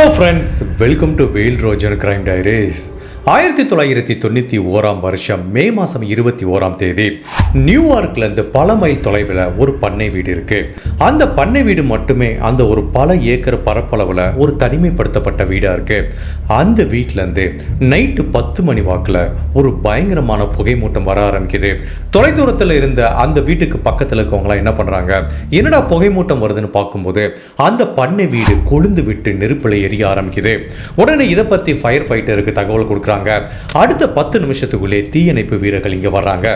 Hello friends welcome to வெயில் Rojan crime diaries ஆயிரத்தி தொள்ளாயிரத்தி தொண்ணூற்றி ஓராம் வருஷம் மே மாதம் இருபத்தி ஓராம் தேதி நியூயார்க்லேருந்து பல மைல் தொலைவில் ஒரு பண்ணை வீடு இருக்குது அந்த பண்ணை வீடு மட்டுமே அந்த ஒரு பல ஏக்கர் பரப்பளவில் ஒரு தனிமைப்படுத்தப்பட்ட வீடாக இருக்குது அந்த வீட்டிலேருந்து நைட்டு பத்து மணி வாக்கில் ஒரு பயங்கரமான புகை மூட்டம் வர ஆரம்பிக்குது. தொலைதூரத்தில் இருந்த அந்த வீட்டுக்கு பக்கத்தில் இருக்கவங்களாம் என்ன பண்ணுறாங்க என்னடா புகை மூட்டம் வருதுன்னு பார்க்கும்போது அந்த பண்ணை வீடு கொழுந்து விட்டு நெருப்பில் எரிய ஆரம்பிக்குது. உடனே இதை பற்றி ஃபயர் ஃபைட்டருக்கு தகவல் கொடுக்குறாங்க. பார்க்குறாங்க அடுத்த பத்து நிமிஷத்துக்குள்ளே தீயணைப்பு வீரர்கள் இங்கே வர்றாங்க.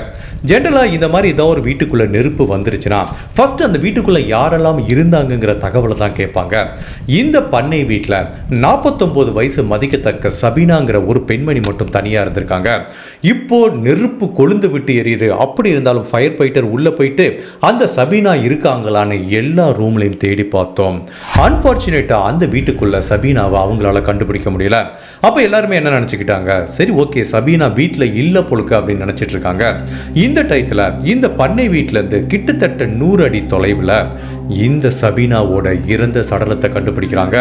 ஜென்ரலாக இந்த மாதிரி ஏதோ ஒரு வீட்டுக்குள்ளே நெருப்பு வந்துருச்சுன்னா ஃபர்ஸ்ட் அந்த வீட்டுக்குள்ளே யாரெல்லாம் இருந்தாங்கங்கிற தகவலை தான் கேட்பாங்க. இந்த பண்ணை வீட்டில் நாற்பத்தொம்போது வயசு மதிக்கத்தக்க சபீனாங்கிற ஒரு பெண்மணி மட்டும் தனியாக இருந்திருக்காங்க. இப்போ நெருப்பு கொழுந்து விட்டு எரியுது. அப்படி இருந்தாலும் ஃபயர் ஃபைட்டர் உள்ளே போயிட்டு அந்த சபீனா இருக்காங்களான்னு எல்லா ரூம்லையும் தேடி பார்த்தோம். அன்ஃபார்ச்சுனேட்டாக அந்த வீட்டுக்குள்ளே சபீனாவை அவங்களால கண்டுபிடிக்க முடியல. அப்போ எல்லாருமே என்ன நினச்சிக்கிட்டாங்க? சரி ஓகே சபீனா வீட்டில் இல்லை பொழுக்க அப்படின்னு நினச்சிட்டு இருக்காங்க இந்த டயத்தில் இந்த பண்ணை வீட்டிலேருந்து கிட்டத்தட்ட நூறு அடி தொலைவில் இந்த சபீனாவோட இறந்த சடலத்தை கண்டுபிடிக்கிறாங்க.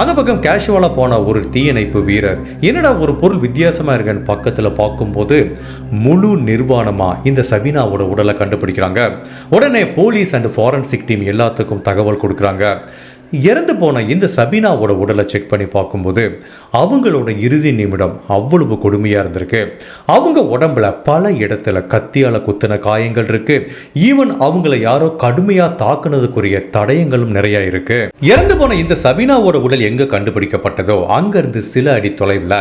அந்த பக்கம் கேஷுவலாக போன ஒரு தீயணைப்பு வீரர் என்னடா ஒரு பொருள் வித்தியாசமாக இருக்குன்னு பக்கத்தில் பார்க்கும்போது முழு நிர்வாணமாக இந்த சபீனாவோட உடலை கண்டுபிடிக்கிறாங்க. உடனே போலீஸ் அண்ட் ஃபாரன்சிக் டீம் எல்லாத்துக்கும் தகவல் கொடுக்குறாங்க. இறந்து போன இந்த சபீனாவோட உடலை செக் பண்ணி பார்க்கும்போது அவங்களோட இறுதி நிமிடம் அவ்வளவு கொடுமையாக இருந்திருக்கு. அவங்க உடம்புல பல இடத்துல கத்தியால் குத்தின காயங்கள் இருக்கு. ஈவன் அவங்கள யாரோ கடுமையாக தாக்குனதுக்குரிய தடயங்களும் நிறைய இருக்கு. இறந்து போன இந்த சபீனாவோட உடல் எங்க கண்டுபிடிக்கப்பட்டதோ அங்கிருந்து சில அடி தொலைவில்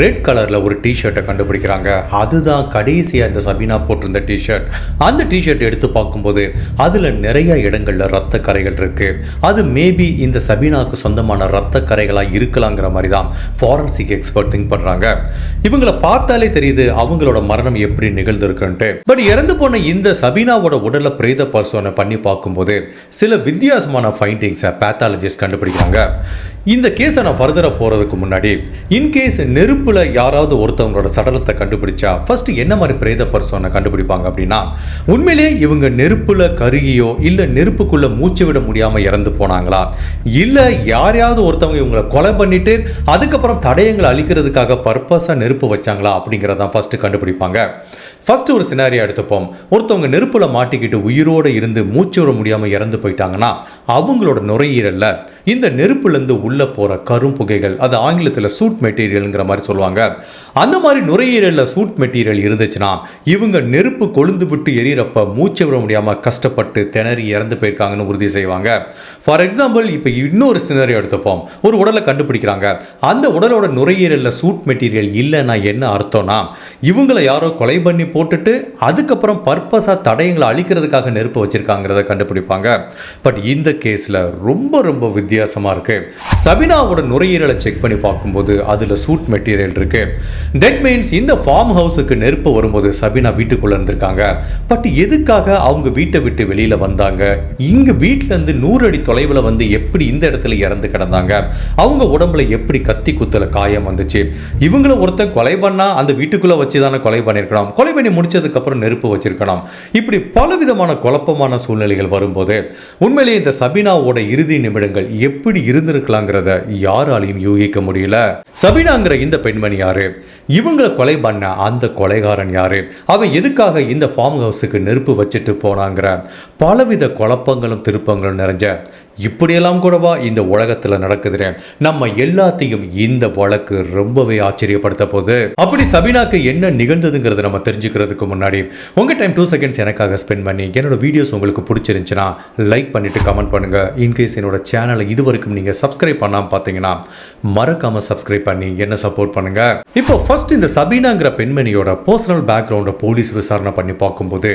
ரெட் கலர்ல ஒரு டிஷர்ட்டை கண்டுபிடிக்கிறாங்க. அதுதான் கடைசியா இந்த சபீனா போட்டிருந்த டிஷர்ட் அந்த டிஷர்ட் எடுத்து பார்க்கும்போது அதுல நிறைய இடங்கள்ல ரத்த கரைகள் இருக்கு. அது மேபி இந்த சபீனாவுக்கு சொந்தமான ரத்த கரைகளாக இருக்கலாங்கிற மாதிரி தான் ஃபாரன்சிக் எக்ஸ்பர்ட் திங்க் பண்றாங்க. இவங்களை பார்த்தாலே தெரியுது அவங்களோட மரணம் எப்படி நிகழ்ந்திருக்குன்ட்டு. பட் இறந்து போன இந்த சபீனாவோட உடலை பிரேத பரிசோதனை பண்ணி பார்க்கும்போது சில வித்தியாசமான ஃபைண்டிங்ஸை பேத்தாலஜிஸ்ட் கண்டுபிடிக்கிறாங்க. இந்த கேஸை நான் ஃபர்தராக போகிறதுக்கு முன்னாடி இன்கேஸ் நெருப்பில் யாராவது ஒருத்தவங்களோட சடலத்தை கண்டுபிடிச்சா ஃபர்ஸ்ட் என்ன மாதிரி பிரேத பரிசோதனை கண்டுபிடிப்பாங்க அப்படின்னா உண்மையிலேயே இவங்க நெருப்பில் கருகியோ இல்லை நெருப்புக்குள்ளே மூச்சு விட முடியாமல் இறந்து போனாங்களா? இல்லை யாரையாவது ஒருத்தவங்க இவங்களை கொலை பண்ணிட்டு அதுக்கப்புறம் தடயங்களை அழிக்கிறதுக்காக பர்பஸாக நெருப்பு வச்சாங்களா அப்படிங்கிறதான் ஃபஸ்ட்டு கண்டுபிடிப்பாங்க. ஃபர்ஸ்ட் ஒரு சினாரியா எடுத்துப்போம். ஒருத்தவங்க நெருப்புல மாட்டிக்கிட்டு உயிரோடு இருந்து மூச்சு விட முடியாமல் இறந்து போயிட்டாங்கன்னா அவங்களோட நுரையீரல்ல இந்த நெருப்புலேருந்து உள்ளே போகிற கரும் புகைகள் அது ஆங்கிலத்தில் சூட் மெட்டீரியல்ங்கிற மாதிரி சொல்லுவாங்க. அந்த மாதிரி நுரையீரலில் சூட் மெட்டீரியல் இருந்துச்சுன்னா இவங்க நெருப்பு கொழுந்து விட்டு எரியறப்ப மூச்சு விட முடியாமல் கஷ்டப்பட்டு திணறி இறந்து போயிருக்காங்கன்னு உறுதி செய்வாங்க. ஃபார் எக்ஸாம்பிள் எக்ஸாம்பிள் இப்போ இன்னொரு சினரி எடுத்துப்போம். ஒரு உடலை கண்டுபிடிக்கிறாங்க. அந்த உடலோட நுரையீரலில் சூட் மெட்டீரியல் இல்லைன்னா என்ன அர்த்தம்னா இவங்களை யாரோ கொலை பண்ணி போட்டுட்டு அதுக்கப்புறம் பர்பஸாக தடயங்களை அழிக்கிறதுக்காக நெருப்பு வச்சுருக்காங்கிறத கண்டுபிடிப்பாங்க. பட் இந்த கேஸில் ரொம்ப ரொம்ப வித்தியாசமாக இருக்குது சபினாவோட நுரையீரலை செக் பண்ணி பார்க்கும்போது அதில் சூட் மெட்டீரியல் இருக்குது தட் மீன்ஸ் இந்த ஃபார்ம் ஹவுஸுக்கு நெருப்பு வரும்போது சபினா வீட்டுக்குள்ளே இருந்திருக்காங்க. பட் எதுக்காக அவங்க வீட்டை விட்டு வெளியில் வந்தாங்க? இங்கே வீட்டிலேருந்து நூறு அடி தொலைவில் வந்து எப்படி இந்த இடத்துல இறந்து கிடந்தாங்க? அவங்க உடம்புல எப்படி கத்தி குத்துல காயம் வந்துச்சு? இவங்கள ஒருத்தன் கொலை பண்ணா அந்த வீட்டுக்குள்ளே வச்சு தானே கொலை பண்ணியிருக்கணும் கொலை பண்ணி முடிச்சதுக்கப்புறம் நெருப்பு வச்சிருக்கணும் இப்படி பல விதமான குழப்பமான சூழ்நிலைகள் வரும்போது உண்மையிலேயே இந்த சபினாவோட இறுதி நிமிடங்கள் எப்படி இருந்திருக்கலாங்கிறத யாராலையும் யூகிக்க முடியல. சபினாங்கிற இந்த பெண்மணி யாரு? இவங்களை கொலை பண்ண அந்த கொலைகாரன் யாரு? அவன் எதுக்காக இந்த ஃபார்ம் ஹவுஸுக்கு நெருப்பு வச்சுட்டு போனாங்கிற பலவித குழப்பங்களும் திருப்பங்களும் நிறைஞ்ச இப்படியெல்லாம் கூடவா இந்த உலகத்தில் நடக்குதுன்னு நம்ம எல்லாத்தையும் இந்த வழக்கு ரொம்பவே ஆச்சரியப்படுத்த போது அப்படி சபினாக்கு என்ன நிகழ்ந்ததுங்கிறத நம்ம தெரிஞ்சுக்கிறதுக்கு முன்னாடி உங்கள் டைம் டூ செகண்ட்ஸ் எனக்காக ஸ்பெண்ட் பண்ணி என்னோட வீடியோஸ் உங்களுக்கு பிடிச்சிருந்துச்சுன்னா லைக் பண்ணிட்டு கமெண்ட் பண்ணுங்க. இன்கேஸ் என்னோட சேனலை இது வரைக்கும் நீங்கள் சப்ஸ்கிரைப் பண்ணாமல் பார்த்தீங்கன்னா மறக்காம சப்ஸ்கிரைப் பண்ணி என்ன சப்போர்ட் பண்ணுங்க. இப்போ ஃபர்ஸ்ட் இந்த சபீனாங்கிற பெண்மணியோட பர்சனல் பேக்ரவுண்டை போலீஸ் விசாரணை பண்ணி பார்க்கும்போது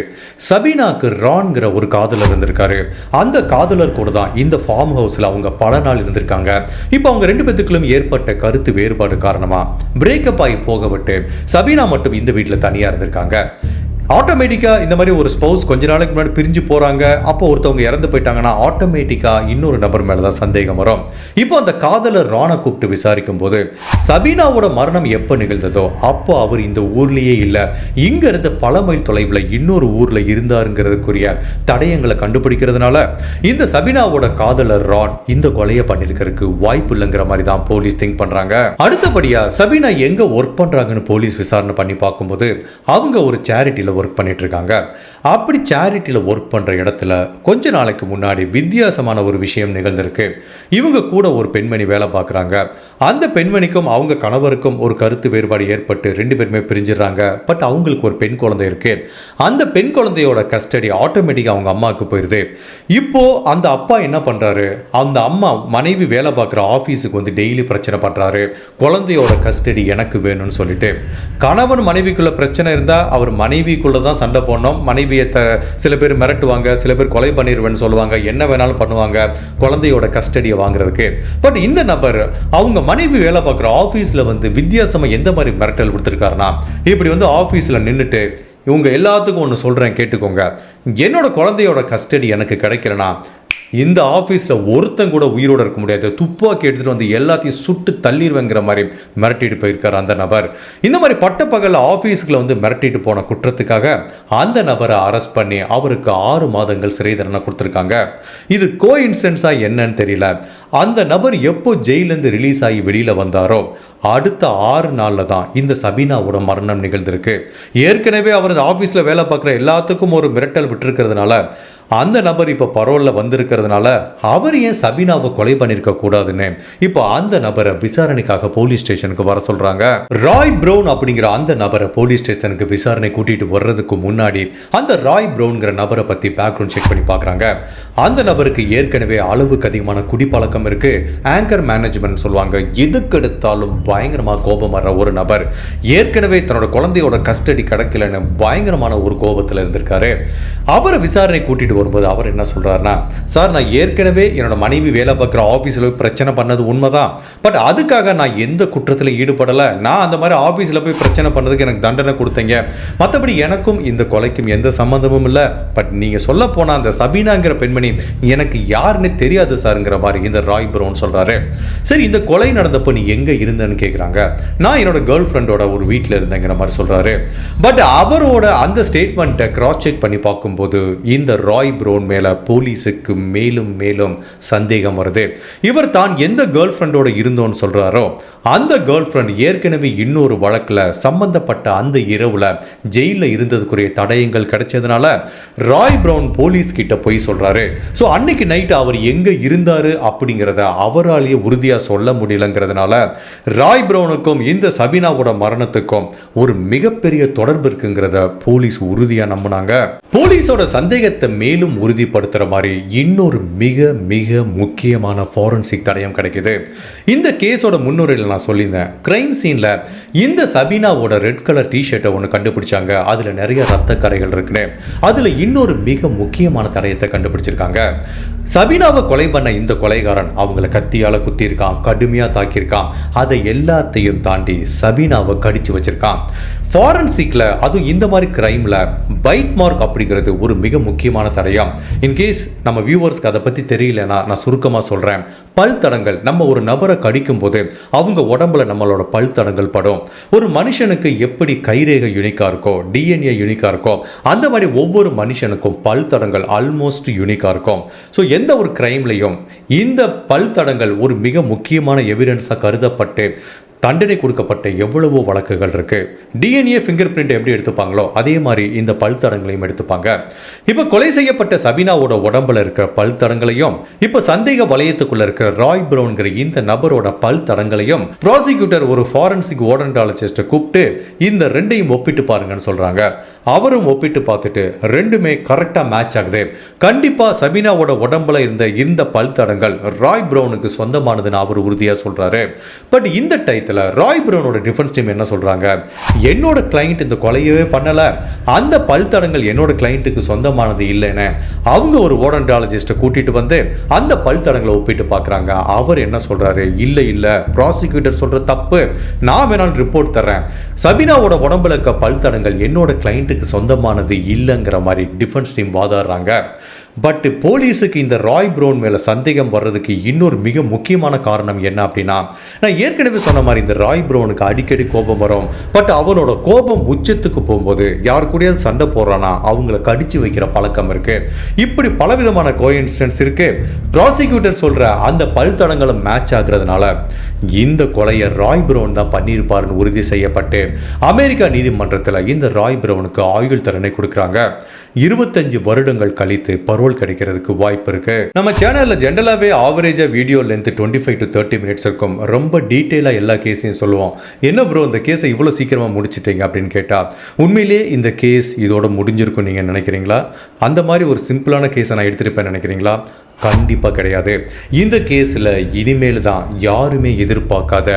சபீனாக்கு ரான்ங்கிற ஒரு காதலர் இருந்திருக்காரு. அந்த காதலர் கூட தான் இந்த ஃபார்ம் ஹவுஸில் அவங்க பல நாள் இருந்திருக்காங்க. இப்போ அவங்க ரெண்டு பேத்துக்களும் ஏற்பட்ட கருத்து வேறுபாடு காரணமா பிரேக்கப் ஆகி போக விட்டு சபீனா மட்டும் இந்த வீட்டில் தனியாக இருந்திருக்காங்க. ஆட்டோமேட்டிக்காக இந்த மாதிரி ஒரு ஸ்பௌஸ் கொஞ்ச நாளைக்கு முன்னாடி பிரிஞ்சு போகிறாங்க அப்போ ஒருத்தவங்க இறந்து போயிட்டாங்கன்னா ஆட்டோமேட்டிக்காக இன்னொரு நபர் மேலே தான் சந்தேகம் வரும். இப்போ அந்த காதலர் ராணை கூப்பிட்டு விசாரிக்கும் போது சபீனாவோட மரணம் எப்போ நிகழ்ந்ததோ அப்போ அவர் இந்த ஊர்லேயே இல்லை. இங்கேருந்து பல மைல் தொலைவில் இன்னொரு ஊரில் இருந்தாருங்கிறதுக்குரிய தடயங்களை கண்டுபிடிக்கிறதுனால இந்த சபீனாவோட காதலர் ரான் இந்த கொலையை பண்ணியிருக்கிறதுக்கு வாய்ப்பு இல்லைங்கிற மாதிரி தான் போலீஸ் திங்க் பண்ணுறாங்க அடுத்தபடியாக சபீனா எங்கே ஒர்க் பண்ணுறாங்கன்னு போலீஸ் விசாரணை பண்ணி பார்க்கும்போது அவங்க ஒரு சேரிட்டியில் ஒர்க் பண்ணிட்டு இருக்காங்க அப்படி சேரிட்டியில் ஒர்க் பண்ணுற இடத்துல கொஞ்ச நாளைக்கு முன்னாடி வித்தியாசமான ஒரு விஷயம் நிகழ்ந்திருக்கு. இவங்க கூட ஒரு பெண்மணி வேலை பார்க்குறாங்க. அந்த பெண்மணிக்கும் அவங்க கணவருக்கும் ஒரு கருத்து வேறுபாடு ஏற்பட்டு ரெண்டு பேருமே பிரிஞ்சிடுறாங்க. பட் அவங்களுக்கு ஒரு பெண் குழந்தை இருக்கு. அந்த பெண் குழந்தையோட கஸ்டடி ஆட்டோமேட்டிக்காக அவங்க அம்மாவுக்கு போயிடுது இப்போ அந்த அப்பா என்ன பண்றாரு? அந்த அம்மா மனைவி வேலை பார்க்குற ஆஃபீஸுக்கு வந்து டெய்லி பிரச்சனை பண்றாரு. குழந்தையோட கஸ்டடி எனக்கு வேணும்னு சொல்லிட்டு. கணவன் மனைவிக்குள்ள பிரச்சனை இருந்தால் அவர் வீட்டுக்குள்ளே தான் சண்டை போடணும். மனைவியை த சில பேர் மிரட்டுவாங்க சில பேர் கொலை பண்ணிடுவேன்னு சொல்லுவாங்க. என்ன வேணாலும் பண்ணுவாங்க. குழந்தையோட கஸ்டடியை வாங்குறதுக்கு. பட் இந்த நபர் அவங்க மனைவி வேலை பார்க்குற ஆஃபீஸில் வந்து வித்தியாசமாக எந்த மாதிரி மிரட்டல் கொடுத்துருக்காருன்னா இப்படி வந்து ஆஃபீஸில் நின்றுட்டு இவங்க எல்லாத்துக்கும் ஒன்று சொல்கிறேன் கேட்டுக்கோங்க. என்னோட குழந்தையோட கஸ்டடி எனக்கு கிடைக்கலனா இந்த ஆஃபீஸில் ஒருத்தன் கூட உயிரோட இருக்க முடியாது. துப்பாக்கி எடுத்துகிட்டு வந்து எல்லாத்தையும் சுட்டு தள்ளிடுவேங்கிற மாதிரி மிரட்டிட்டு போயிருக்கார் அந்த நபர். இந்த மாதிரி பட்டப்பகலில் ஆஃபீஸுக்குள்ள வந்து மிரட்டிட்டு போன குற்றத்துக்காக அந்த நபரை அரெஸ்ட் பண்ணி அவருக்கு ஆறு மாதங்கள் சிறை தண்டனை கொடுத்துருக்காங்க. இது கோ இன்சிடென்ஸாக என்னன்னு தெரியல. அந்த நபர் எப்போ ஜெயிலேருந்து ரிலீஸ் ஆகி வெளியில் வந்தாரோ அடுத்த ஆறு நாளில் தான் இந்த சபீனாவோட மரணம் நிகழ்ந்திருக்கு. ஏற்கனவே அவர் ஆஃபீஸில் வேலை பார்க்குற எல்லாத்துக்கும் ஒரு மிரட்டல் விட்டுருக்கிறதுனால அந்த நபர் இப்போ பரோலில் வந்திருக்கிறதுனால அவர் ஏன் சபீனாவை கொலை பண்ணியிருக்க கூடாதுன்னு இப்போ அந்த நபரை விசாரணைக்காக போலீஸ் ஸ்டேஷனுக்கு வர சொல்றாங்க. ராய் ப்ரௌன் அப்படிங்கிற அந்த நபரை போலீஸ் ஸ்டேஷனுக்கு விசாரணை கூட்டிட்டு வர்றதுக்கு முன்னாடி அந்த ராய் ப்ரௌன்கிற நபரை பற்றி பேக்ரவுண்ட் செக் பண்ணி பார்க்குறாங்க அந்த நபருக்கு ஏற்கனவே அளவுக்கு அதிகமான குடிப்பழக்கம் இருக்கு. ஆங்கர் மேனேஜ்மெண்ட் சொல்லுவாங்க. எதுக்கெடுத்தாலும் பயங்கரமாக கோபம் வர்ற ஒரு நபர். ஏற்கனவே தன்னோட குழந்தையோட கஸ்டடி கிடைக்கலன்னு பயங்கரமான ஒரு கோபத்தில் இருந்திருக்காரு. அவரை விசாரணை கூட்டிட்டு வரும்போது அவர் என்ன சொல்கிறாருன்னா சார் நான் ஏற்கனவே என்னோட மனைவி வேலை பார்க்குற ஆஃபீஸில் போய் பிரச்சனை பண்ணது உண்மைதான். பட் அதுக்காக நான் எந்த குற்றத்தில் ஈடுபடலை. நான் அந்த மாதிரி ஆஃபீஸில் போய் பிரச்சனை பண்ணதுக்கு எனக்கு தண்டனை கொடுத்தீங்க. மற்றபடி எனக்கும் இந்த கொலைக்கும் எந்த சம்மந்தமும் இல்லை. பட் நீங்கள் சொல்ல போனால் அந்த சபீனாங்கிற பெண்மணி எனக்கு யாருன்னு தெரியாது சாருங்கிற மாதிரி இந்த ராய் ப்ரௌன் சொல்கிறாரு சரி இந்த கொலை நடந்தப்போ நீ எங்கே இருந்தேன்னு கேட்குறாங்க நான் என்னோட கேர்ள் ஃப்ரெண்டோட ஒரு வீட்டில் இருந்தேங்கிற மாதிரி சொல்கிறாரு பட் அவரோட அந்த ஸ்டேட்மெண்ட்டை கிராஸ் செக் பண்ணி பார்க்கும்போது இந்த ராய் ப்ரௌன் மேலே போலீஸுக்கு மேலும் மேலும் சந்தேகம் வருது. இவர் தான் எந்த கேர்ள் ஃப்ரெண்டோட இருந்தோன்னு சொல்கிறாரோ அந்த கேர்ள் ஃப்ரெண்ட் ஏற்கனவே இன்னொரு வழக்கில் சம்பந்தப்பட்ட அந்த இரவில் ஜெயிலில் இருந்ததுக்குரிய தடயங்கள் கிடைச்சதுனால ராய் ப்ரௌன் போலீஸ் கிட்ட போய் சொல்கிறாரு ஸோ அன்னைக்கு நைட்டு அவர் எங்கே இருந்தார் அப்படிங்கிறத அவராலேயே உறுதியாக சொல்ல முடியலங்கிறதுனால ராய் ப்ரௌனுக்கும் இந்த சபினாவோட மரணத்துக்கும் ஒரு மிகப்பெரிய தொடர்பு இருக்குங்கிறத போலீஸ் உறுதியாக நம்பினாங்க. போலீஸோட சந்தேகத்தை மேல் மேலும் உறுதிப்படுத்துகிற மாதிரி இன்னொரு மிக மிக முக்கியமான ஃபாரன்சிக் தடயம் கிடைக்குது. இந்த கேஸோட முன்னுரையில் நான் சொல்லியிருந்தேன் கிரைம் சீனில் இந்த சபீனாவோட ரெட் கலர் டிஷர்ட்டை ஒன்று கண்டுபிடிச்சாங்க. அதில் நிறைய ரத்த கரைகள் இருக்குன்னு. அதில் இன்னொரு மிக முக்கியமான தடயத்தை கண்டுபிடிச்சிருக்காங்க. சபீனாவை கொலை பண்ண இந்த கொலைகாரன் அவங்கள கத்தியால் குத்தியிருக்கான் கடுமையாக தாக்கியிருக்கான். அதை எல்லாத்தையும் தாண்டி சபீனாவை கடிச்சு வச்சிருக்கான். ஃபாரன்சிக்கில் அதுவும் இந்த மாதிரி கிரைமில் பைட் மார்க் அப்படிங்கிறது ஒரு மிக முக்கியமான தடையாக இன்கேஸ் நம்ம வியூவர்ஸ்க்கு அதை பற்றி தெரியலனா நான் சுருக்கமாக சொல்கிறேன் பல் தடங்கள் நம்ம ஒரு நபரை கடிக்கும் போது அவங்க உடம்புல நம்மளோட பல் தடங்கள் படும். ஒரு மனுஷனுக்கு எப்படி கைரேகை யுனிக்காக இருக்கோ டிஎன்ஏ யூனிக்காக இருக்கோ அந்த மாதிரி ஒவ்வொரு மனுஷனுக்கும் பல் தடங்கள் ஆல்மோஸ்ட் யுனிக்காக இருக்கும். ஸோ எந்த ஒரு கிரைம்லையும் இந்த பல் தடங்கள் ஒரு மிக முக்கியமான எவிடன்ஸாக கருதப்பட்டு தண்டனை கொடுக்கப்பட்ட எவ்வளவோ வழக்குகள் இருக்கு. டிஎன்ஏ ஃபிங்கர் பிரிண்ட் எப்படி எடுத்துப்பாங்களோ அதே மாதிரி இந்த பல் தடங்களையும் எடுத்துப்பாங்க. இப்போ கொலை செய்யப்பட்ட சபீனாவோட உடம்புல இருக்கிற பல் தடங்களையும் இப்போ சந்தேக வலயத்துக்குள்ள இருக்கிற ராய் ப்ரௌன்கிற இந்த நபரோட பல் தடங்களையும் ப்ராசிக்யூட்டர் ஒரு ஃபாரன்சிக் ஓடன்டாலஜிஸ்ட்டை கூப்பிட்டு இந்த ரெண்டையும் ஒப்பிட்டு பாருங்கன்னு சொல்றாங்க. அவரும் ஒப்பிட்டு பார்த்துட்டு ரெண்டுமே கரெக்டாக மேட்ச் ஆகுது. கண்டிப்பாக சபீனாவோட உடம்புல இருந்த இந்த பல் தடங்கள் ராய் ப்ரௌனுக்கு சொந்தமானதுன்னு அவர் உறுதியாக சொல்கிறாரு பட் இந்த டயத்தில் ராய் ப்ரௌனோட டிஃபென்ஸ் டீம் என்ன சொல்கிறாங்க என்னோட கிளைண்ட் இந்த கொலையவே பண்ணலை. அந்த பல் தடங்கள் என்னோட கிளைண்ட்டுக்கு சொந்தமானது இல்லைன்னு அவங்க ஒரு ஓடன்டாலஜிஸ்ட்டை கூட்டிட்டு வந்து அந்த பல் தடங்களை ஒப்பிட்டு பார்க்குறாங்க. அவர் என்ன சொல்கிறாரு இல்லை இல்லை. ப்ராசிக்யூட்டர் சொல்கிற தப்பு. நான் வேணாலும் ரிப்போர்ட் தர்றேன். சபீனாவோட உடம்புல இருக்க பல் தடங்கள் என்னோட கிளைண்ட்டு வீட்டுக்கு சொந்தமானது இல்லைங்கிற மாதிரி டிஃபென்ஸ் டீம் வாதாடுறாங்க. பட் போலீஸுக்கு இந்த ராய் ப்ரௌன் மேலே சந்தேகம் வர்றதுக்கு இன்னொரு மிக முக்கியமான காரணம் என்ன அப்படின்னா நான் ஏற்கனவே சொன்ன மாதிரி இந்த ராய் ப்ரௌனுக்கு அடிக்கடி கோபம் வரும். பட் அவனோட கோபம் உச்சத்துக்கு போகும்போது யார் கூடயாவது சண்டை போடுறானா அவங்கள கடிச்சு வைக்கிற பழக்கம் இருக்கு. இப்படி பலவிதமான கோயின்சிடன்ஸ் இருக்கு. ப்ராசிக்யூட்டர் சொல்ற அந்த பல்தடங்களும் மேட்ச் ஆகுறதுனால இந்த கொலையை ராய் ப்ரௌன் தான் பண்ணியிருப்பாருன்னு உறுதி செய்யப்பட்டு அமெரிக்கா நீதிமன்றத்தில் இந்த ராய் ப்ரௌனுக்கு ஆயுள் தண்டனை கொடுக்குறாங்க. இருபத்தஞ்சு வருடங்கள் கழித்து பரோல் கிடைக்கிறதுக்கு வாய்ப்பு இருக்கு. நம்ம சேனல்ல ஜென்ரலாகவே ஆவரேஜா video length twenty five to thirty minutes இருக்கும். ரொம்ப டீட்டெயிலாக எல்லா கேஸையும் சொல்லுவோம். என்ன ப்ரோ இந்த கேஸை இவ்வளோ சீக்கிரமாக முடிச்சிட்டீங்க அப்படின்னு கேட்டால் உண்மையிலேயே இந்த கேஸ் இதோட முடிஞ்சிருக்கும் நீங்கள் நினைக்கிறீங்களா? அந்த மாதிரி ஒரு சிம்பிளான கேஸை நான் எடுத்துருப்பேன் நினைக்கிறீங்களா? கண்டிப்பாக கிடையாது. இந்த கேஸில் இனிமேல் தான் யாருமே எதிர்பார்க்காத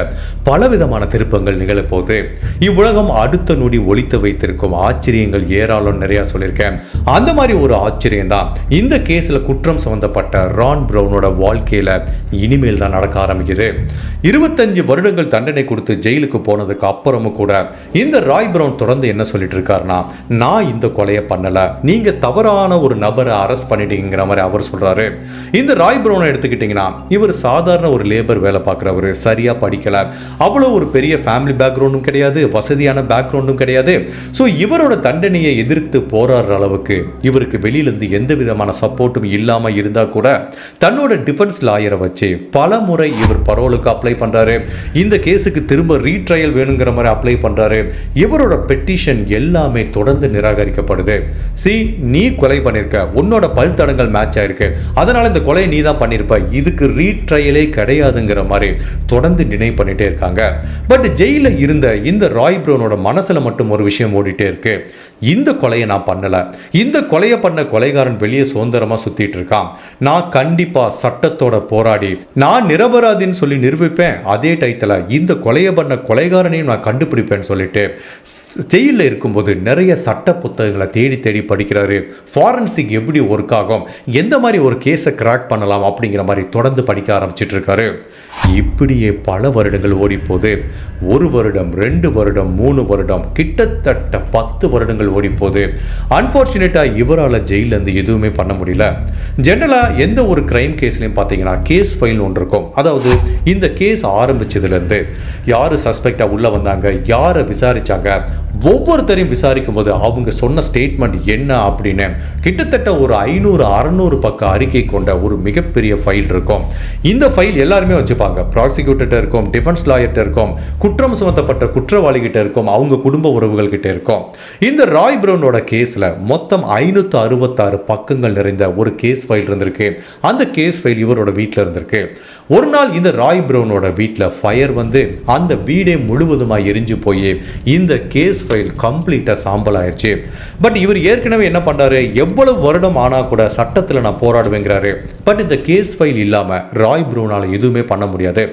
பலவிதமான திருப்பங்கள் நிகழப்போகுது. இவ்வுலகம் அடுத்த நொடி ஒழித்து வைத்திருக்கும் ஆச்சரியங்கள் ஏராளம் நிறையா சொல்லியிருக்கேன். அந்த மாதிரி ஒரு ஆச்சரியம் தான் இந்த கேஸில் குற்றம் சம்பந்தப்பட்ட ரான் ப்ரௌனோட வாழ்க்கையில் இனிமேல் தான் நடக்க ஆரம்பிக்குது. இருபத்தஞ்சு வருடங்கள் தண்டனை கொடுத்து ஜெயிலுக்கு போனதுக்கு அப்புறமும் கூட இந்த ராய் ப்ரௌன் தொடர்ந்து என்ன சொல்லிட்டு இருக்காருன்னா நான் இந்த கொலையை பண்ணலை. நீங்கள் தவறான ஒரு நபரை அரெஸ்ட் பண்ணிட்டீங்கிற மாதிரி அவர் சொல்கிறாரு இந்த ராய் ப்ரௌனை எடுத்துக்கிட்டிங்கன்னா இவர் சாதாரண ஒரு லேபர் வேலை பார்க்குறவர் சரியாக படிக்கலை. அவ்வளோ ஒரு பெரிய ஃபேமிலி பேக்ரவுண்டும் கிடையாது வசதியான பேக்ரவுண்டும் கிடையாது. ஸோ இவரோட தண்டனையை எதிர்த்து போராடுற அளவுக்கு இவருக்கு வெளியிலேருந்து எந்த விதமான சப்போர்ட்டும் இல்லாமல் இருந்தால் கூட தன்னோட டிஃபென்ஸ் லாயரை வச்சு பல முறை இவர் பரோலுக்கு அப்ளை பண்ணுறாரு இந்த கேஸுக்கு திரும்ப ரீட்ரையல் வேணுங்கிற மாதிரி அப்ளை பண்ணுறாரு இவரோட பெட்டிஷன் எல்லாமே தொடர்ந்து நிராகரிக்கப்படுது. சி நீ கொலை பண்ணியிருக்க உன்னோட பல் தடங்கள் மேட்ச் ஆயிருக்கு. அதனால் அதனால் இந்த கொலையை நீ தான் பண்ணியிருப்ப இதுக்கு ரீட்ரையலே கிடையாதுங்கிற மாதிரி தொடர்ந்து டினை பண்ணிட்டே இருக்காங்க. பட் ஜெயிலில் இருந்த இந்த ராய் ப்ரௌனோட மனசில் மட்டும் ஒரு விஷயம் ஓடிட்டே இருக்கு. இந்த கொலையை நான் பண்ணலை. இந்த கொலையை பண்ண கொலைகாரன் வெளியே சுதந்திரமாக சுற்றிட்டு இருக்கான். நான் கண்டிப்பாக சட்டத்தோட போராடி நான் நிரபராதின்னு சொல்லி நிரூபிப்பேன். அதே டயத்தில் இந்த கொலையை பண்ண கொலைகாரனையும் நான் கண்டுபிடிப்பேன்னு சொல்லிட்டு ஜெயிலில் இருக்கும்போது நிறைய சட்ட புத்தகங்களை தேடி தேடி படிக்கிறாரு. ஃபாரன்சிக் எப்படி ஒர்க் ஆகும்? எந்த மாதிரி ஒரு கேஸை கேஸை கிராக் பண்ணலாம் அப்படிங்கிற மாதிரி தொடர்ந்து படிக்க ஆரம்பிச்சிட்ருக்காரு இப்படியே பல வருடங்கள் ஓடிப்போகுது. ஒரு வருடம் ரெண்டு வருடம் மூணு வருடம் கிட்டத்தட்ட பத்து வருடங்கள் ஓடிப்போகுது. அன்ஃபார்ச்சுனேட்டாக இவரால் ஜெயிலேருந்து எதுவுமே பண்ண முடியல. ஜென்ரலாக எந்த ஒரு கிரைம் கேஸ்லையும் பார்த்தீங்கன்னா கேஸ் ஃபைல் ஒன்று இருக்கும். அதாவது இந்த கேஸ் ஆரம்பிச்சதுலேருந்து யார் சஸ்பெக்டாக உள்ளே வந்தாங்க யாரை விசாரித்தாங்க ஒவ்வொருத்தரையும் விசாரிக்கும் போது அவங்க சொன்ன ஸ்டேட்மெண்ட் என்ன அப்படின்னு கிட்டத்தட்ட ஒரு ஐநூறு அறநூறு பக்க அறிக்கை கொண்ட ஒரு மிகப்பெரிய ஃபைல் இருக்கும். இந்த ஃபைல் எல்லாருமே வச்சுப்பாங்க. ப்ராசிக்யூட்டர்கிட்ட இருக்கும் டிஃபென்ஸ் லாயர்கிட்ட இருக்கும் குற்றம் சுமத்தப்பட்ட குற்றவாளிகிட்ட இருக்கும் அவங்க குடும்ப உறவுகள் கிட்ட இருக்கும். இந்த ராய் பிரவுனோட கேஸில் மொத்தம் ஐநூற்று அறுபத்தாறு பக்கங்கள் நிறைந்த ஒரு கேஸ் ஃபைல் இருந்திருக்கு. அந்த கேஸ் ஃபைல் இவரோட வீட்டில் இருந்திருக்கு. ஒரு நாள் இந்த ராய் பிரவுனோட வீட்டில் ஃபயர் வந்து அந்த வீடே முழுவதுமாக எரிஞ்சு போய் இந்த கேஸ் ஃபைல் கம்ப்ளீட்டாக சாம்பல் ஆயிடுச்சு பட் இவர் ஏற்கனவே என்ன பண்ணுறாரு எவ்வளவு வருடம் ஆனால் கூட சட்டத்தில் நான் போராடுவேங்கிறாரு. பட் இந்த கேஸ் ஃபைல் இல்லாமல் ராய் ப்ரூனால் எதுவுமே பண்ண முடியாது.